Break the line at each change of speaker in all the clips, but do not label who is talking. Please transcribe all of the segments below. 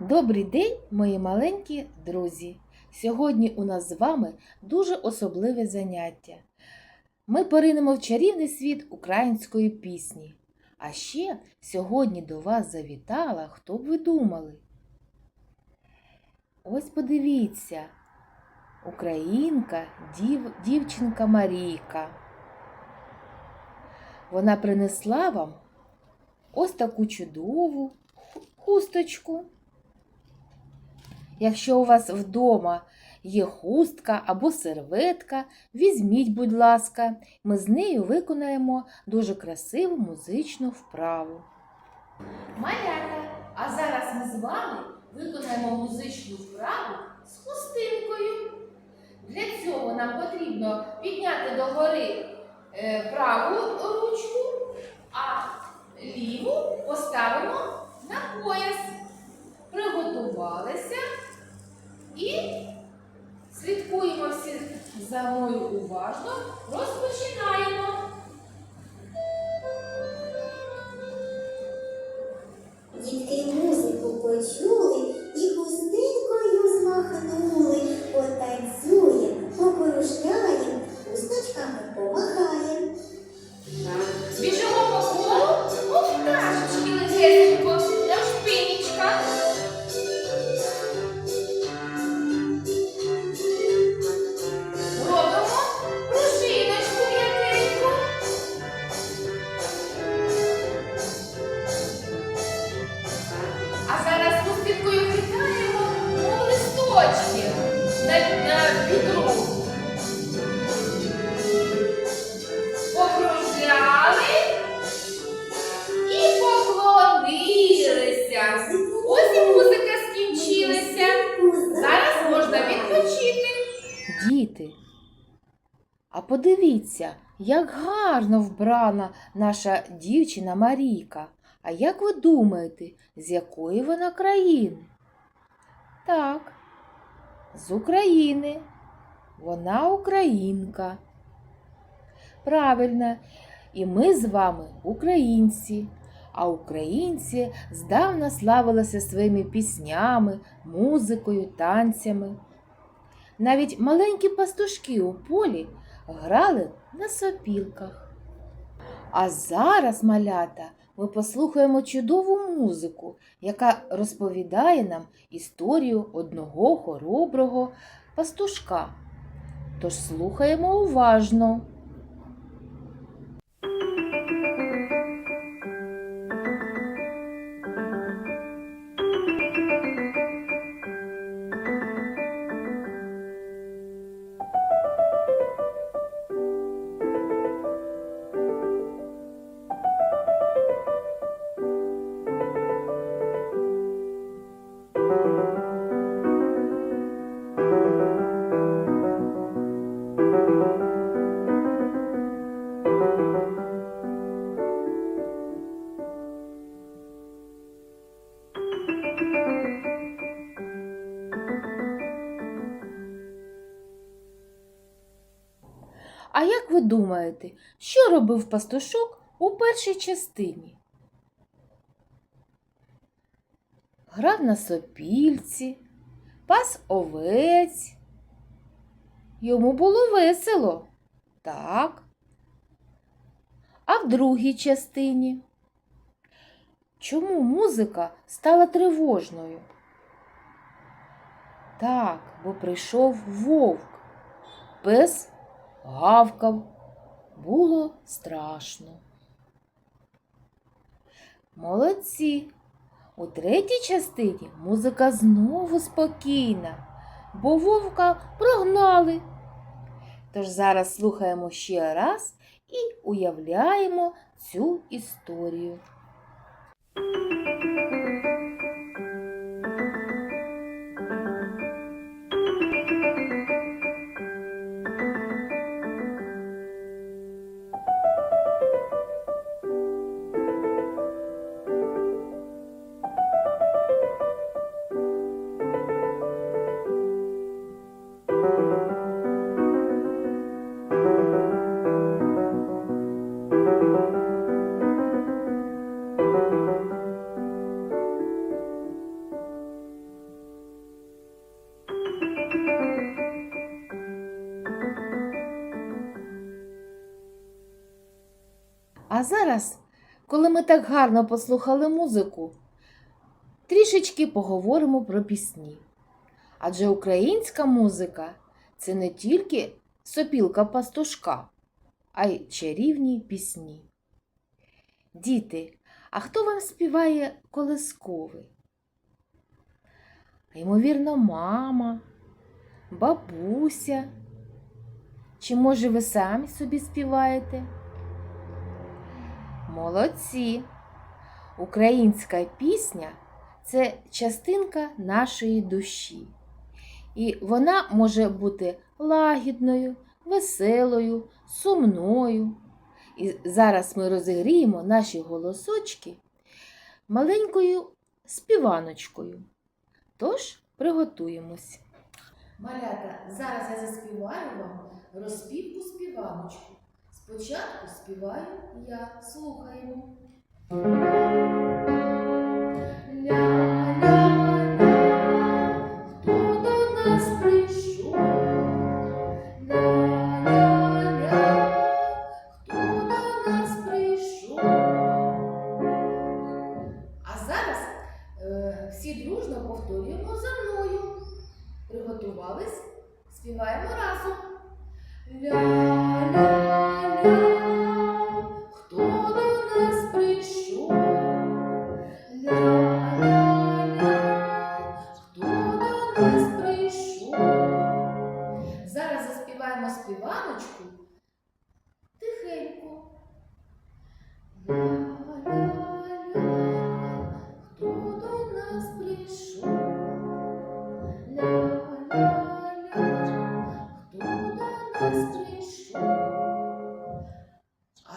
Добрий день, мої маленькі друзі! Сьогодні у нас з вами дуже особливе заняття. Ми поринемо в чарівний світ української пісні. А ще сьогодні до вас завітала, хто б ви думали? Ось подивіться, українка, дів, дівчинка Марійка. Вона принесла вам ось таку чудову хусточку. Якщо у вас вдома є хустка або серветка, візьміть, будь ласка, ми з нею виконаємо дуже красиву музичну вправу. Малята, а зараз ми з вами виконаємо музичну вправу з хустинкою. Для цього нам потрібно підняти догори е, праву ручку, а ліву поставимо на пояс. Приготувалися і слідкуємо всі за мною уважно. Розпочинаємо.
Дітки музику почули
Діти, а подивіться, як гарно вбрана наша дівчина Марійка. А як ви думаєте, з якої вона країни? Так, з України. Вона українка. Правильно, і ми з вами українці. А українці здавна славилися своїми піснями, музикою, танцями. Навіть маленькі пастушки у полі грали на сопілках. А зараз, малята, ми послухаємо чудову музику, яка розповідає нам історію одного хороброго пастушка. Тож слухаємо уважно. А як ви думаєте, що робив пастушок у першій частині? Грав на сопільці, пас овець. Йому було весело, так. А в другій частині? Чому музика стала тривожною? Так, бо прийшов вовк. Пес гавкав. Було страшно. Молодці. У третій частині музика знову спокійна, бо вовка прогнали. Тож зараз слухаємо ще раз і уявляємо цю історію. А зараз, коли ми так гарно послухали музику, трішечки поговоримо про пісні. Адже українська музика це не тільки сопілка пастушка, а й чарівні пісні. Діти, а хто вам співає колисковий? Ймовірно, мама, бабуся. Чи може ви самі собі співаєте? Молодці! Українська пісня це частинка нашої душі. І вона може бути лагідною, веселою, сумною. І зараз ми розігріємо наші голосочки маленькою співаночкою. Тож приготуємось. Малята, зараз я заспіваю вам розпівку співаночку. Спочатку співаю я, слухаємо.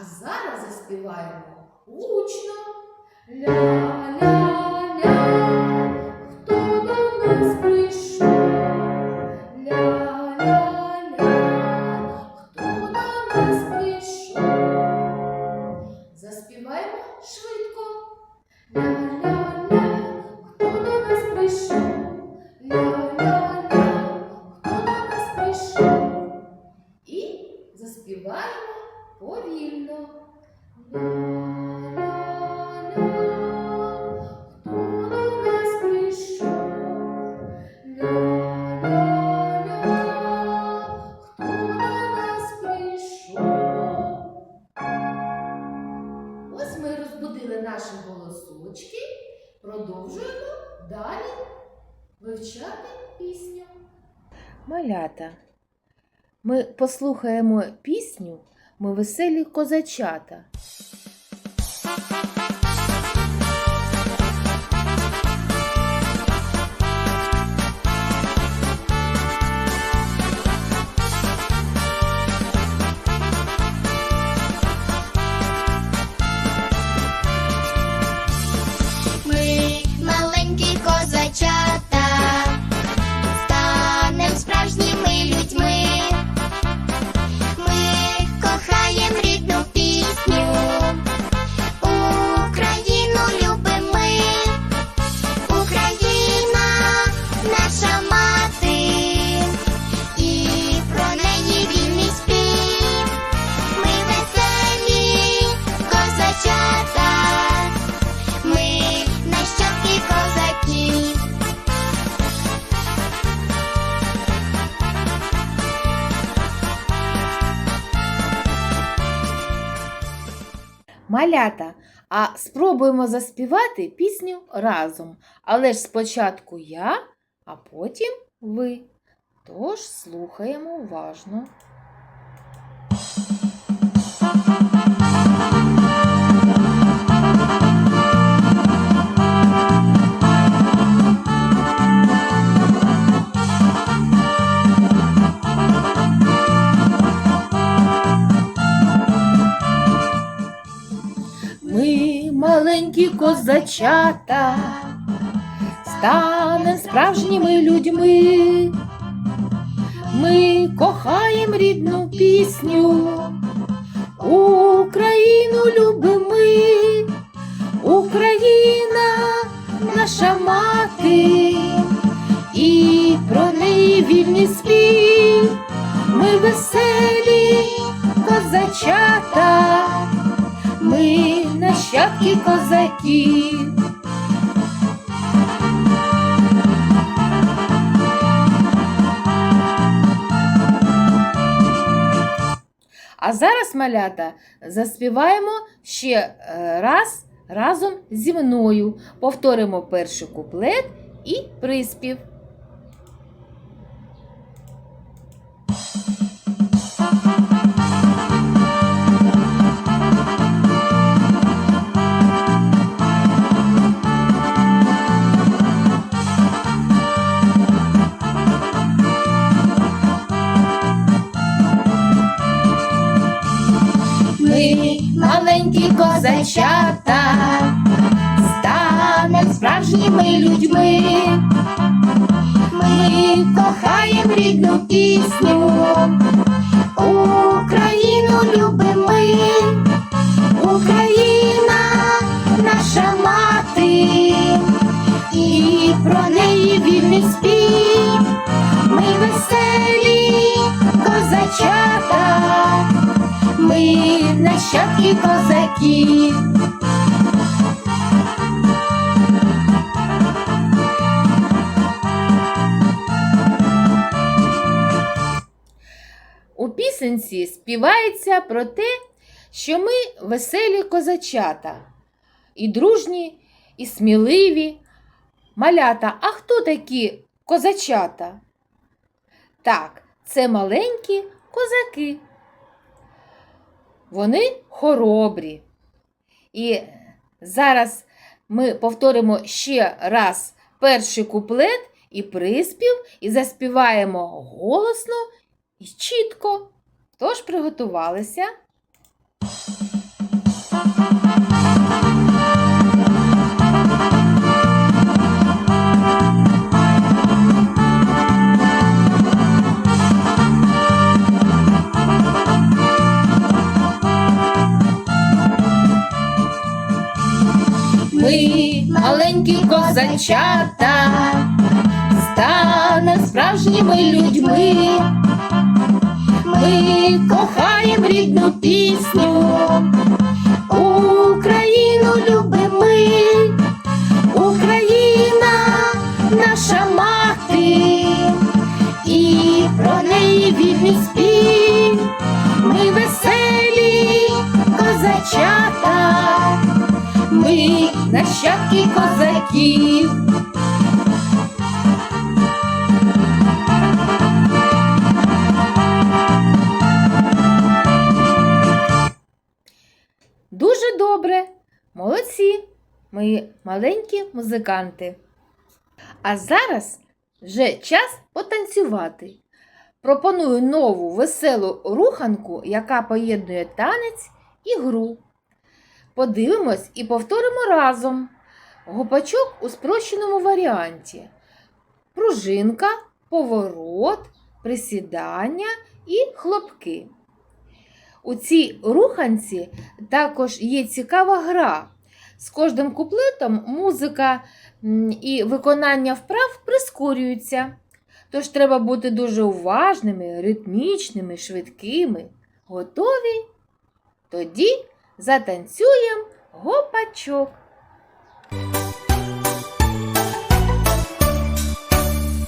А зараз заспіваємо гучно. Ось ми розбудили наші голосочки, продовжуємо далі вивчати пісню. Малята, ми послухаємо пісню Ми веселі козачата. Малята, а спробуємо заспівати пісню разом. Але ж спочатку я, а потім ви. Тож слухаємо уважно. Маленькі козачата, станем справжніми людьми. Ми кохаєм рідну пісню, Україну любимо Україна наша мати, і про неї вільний спів. Ми веселі козачата, ми нащадки козаків. А зараз, малята, заспіваємо ще е, раз разом зі мною. Повторимо перший куплет і приспів. Козачата, станем справжніми людьми. Ми кохаєм рідну пісню, Україну любимо ми, Україна наша мати, і про неї вільний спів. Ми веселі козачата. Нащадки козаків. У пісенці співається про те, що ми веселі козачата, і дружні, і сміливі. Малята, а хто такі козачата? Так, це маленькі козаки. Вони хоробрі. І зараз ми повторимо ще раз перший куплет і приспів, і заспіваємо голосно і чітко. Тож приготувалися. Козачата, стане справжніми людьми. Ми кохаємо рідну пісню, Україну любимо ми, Україна наша нащадки козаків. Дуже добре, молодці, мої маленькі музиканти. А зараз вже час потанцювати. Пропоную нову веселу руханку, яка поєднує танець і гру. Подивимось і повторимо разом. Гопачок у спрощеному варіанті. Пружинка, поворот, присідання і хлопки. У цій руханці також є цікава гра. З кожним куплетом музика і виконання вправ прискорюються. Тож треба бути дуже уважними, ритмічними, швидкими. Готові? Тоді затанцюєм гопачок.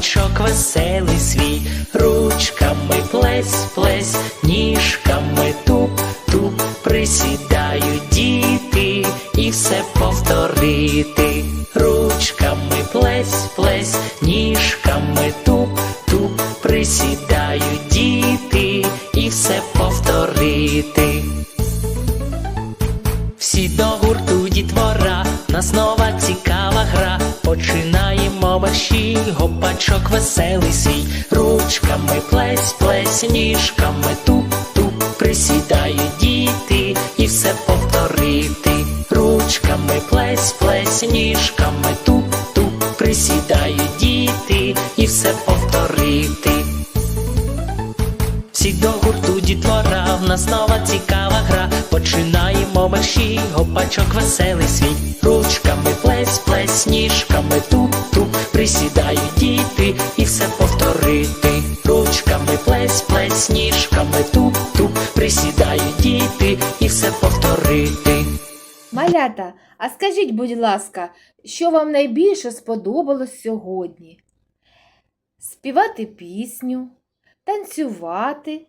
гопачок веселий свій, ручками плесь, плесь, ніжками туп, туп, присідають діти і все повторити. Веселий свій. Ручками плесь, плесь, ніжками туп-туп. Присідають діти і все повторити. Ручками плесь, плесь, ніжками туп-туп. Присідають діти і все повторити. Всі до гурту дітвора, в нас нова гра. Мерщі, гопачок веселий свій. Ручками плесь, плесь, ніжками туп-туп. Присідають діти і все повторити. Ручками плесь, плесь, ніжками туп-туп. Присідають діти і все повторити.
Малята, а скажіть, будь ласка, що вам найбільше сподобалось сьогодні? Співати пісню, танцювати,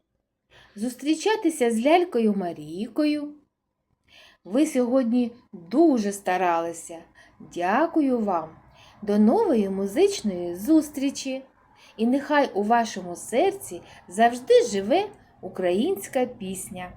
зустрічатися з лялькою Марійкою. Ви сьогодні дуже старалися. Дякую вам. До нової музичної зустрічі! І нехай у вашому серці завжди живе українська пісня.